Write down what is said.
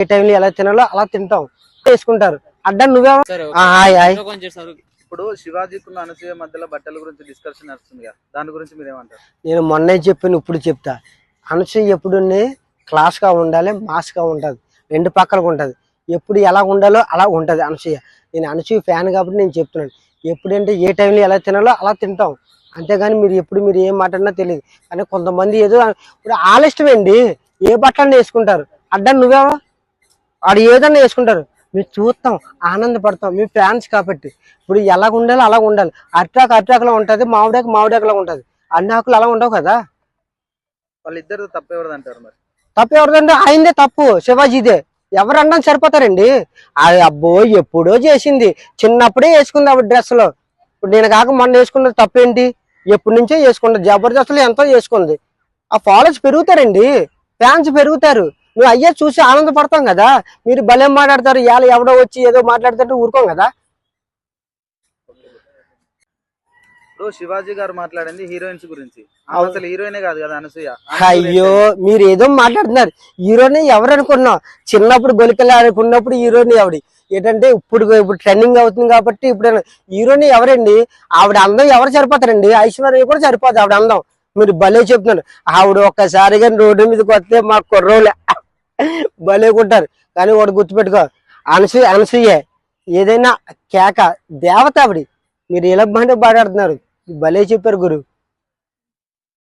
ఏ టైంలో ఎలా తినాలో అలా తింటాం. వేసుకుంటారు. అడ్డా నువ్వేమో సరే ఆ, హాయ్ హాయ్. ఇంకా కొంచెం సరుకు ఇప్పుడు శివాజీకున్న అనసూయ మధ్యలో బట్టల గురించి డిస్కషన్ నడుస్తుంది దాని గురించి మీరు ఏమంటారు? నేను మొన్నే చెప్పాను ఇప్పుడు చెప్తా. అనసూయ ఎప్పుడు క్లాస్గా ఉండాలి మాస్గా ఉంటుంది. రెండు పక్కలకు ఉంటుంది. ఎప్పుడు ఎలా ఉండాలో అలా ఉంటుంది అనసూయ నేను అనసూయ ఫ్యాన్ కాబట్టి నేను చెప్తున్నాను. ఎప్పుడంటే ఏ టైంలో ఎలా తినాలో అలా తింటాం. అంతేగాని మీరు ఎప్పుడు మీరు ఏం మాట్లాడినా తెలియదు. కానీ కొంతమంది ఏదో ఇప్పుడు ఆలస్యమండి ఏ బట్టలు వేసుకుంటారు. అడ్డా నువ్వేమో వాడు ఏదన్నా వేసుకుంటారు. మీరు చూస్తాం ఆనందపడతాం. మీ ఫ్యాన్స్ కాబట్టి. ఇప్పుడు ఎలా ఉండాలో అలా ఉండాలి. అట్రాక్ అట్రాక్లో ఉంటుంది మామిడాకు మామిడాకులో ఉంటుంది. అన్ని ఆకులు అలా ఉండవు కదా? వాళ్ళిద్దరు తప్పెవరది అంటారు మరి? తప్పు ఎవరిదంటే ఆయనదే తప్పు శివాజీదే. ఎవరు అనడం సరిపోతారండి? అది అబ్బో ఎప్పుడో చేసింది. చిన్నప్పుడే వేసుకుంది ఆవిడ డ్రెస్సులో. ఇప్పుడు నేను కాక మొన్న వేసుకున్నది తప్పేంటి? ఎప్పటి నుంచో వేసుకుంది. జబర్దస్త్లో ఎంతో చేసుకుంది ఆ ఫాలోవర్స్ పెరుగుతారండి. ఫ్యాన్స్ పెరుగుతారు. నువ్వు అయ్యే చూసి ఆనందపడతాం కదా. మీరు భలే మాట్లాడతారు ఇవాళ ఎవడో వచ్చి ఏదో మాట్లాడుతుంటే ఊరుకోం కదా. ఇప్పుడు శివాజీ గారు మాట్లాడింది హీరోయిన్స్ గురించి. అసలు హీరోయినే కాదు కదా అనసూయ. అయ్యో మీరు ఏదో మాట్లాడుతున్నారు. హీరోని ఎవరు అనుకున్నాం చిన్నప్పుడు గొలికలు ఆడుకున్నప్పుడు హీరోని ఆవిడ. ఏంటంటే ఇప్పుడు ఇప్పుడు ట్రెండింగ్ అవుతుంది కాబట్టి ఇప్పుడు హీరోని ఎవరండి? ఆవిడ అందం ఎవరు సరిపోతారండి? ఐశ్వర్య కూడా సరిపోదు ఆవిడ అందం. మీరు భలే చెప్తున్నారు. ఆవిడ ఒక్కసారిగా రోడ్డు మీదకి వస్తే మా కుర్రోలే భలే కానీ వాడు గుర్తుపెట్టుకో అనసూయ అనసూయే ఏదైనా కేక దేవత మీరు ఇలా బాగా మాట్లాడుతున్నారు భలే చెప్పారు గురు.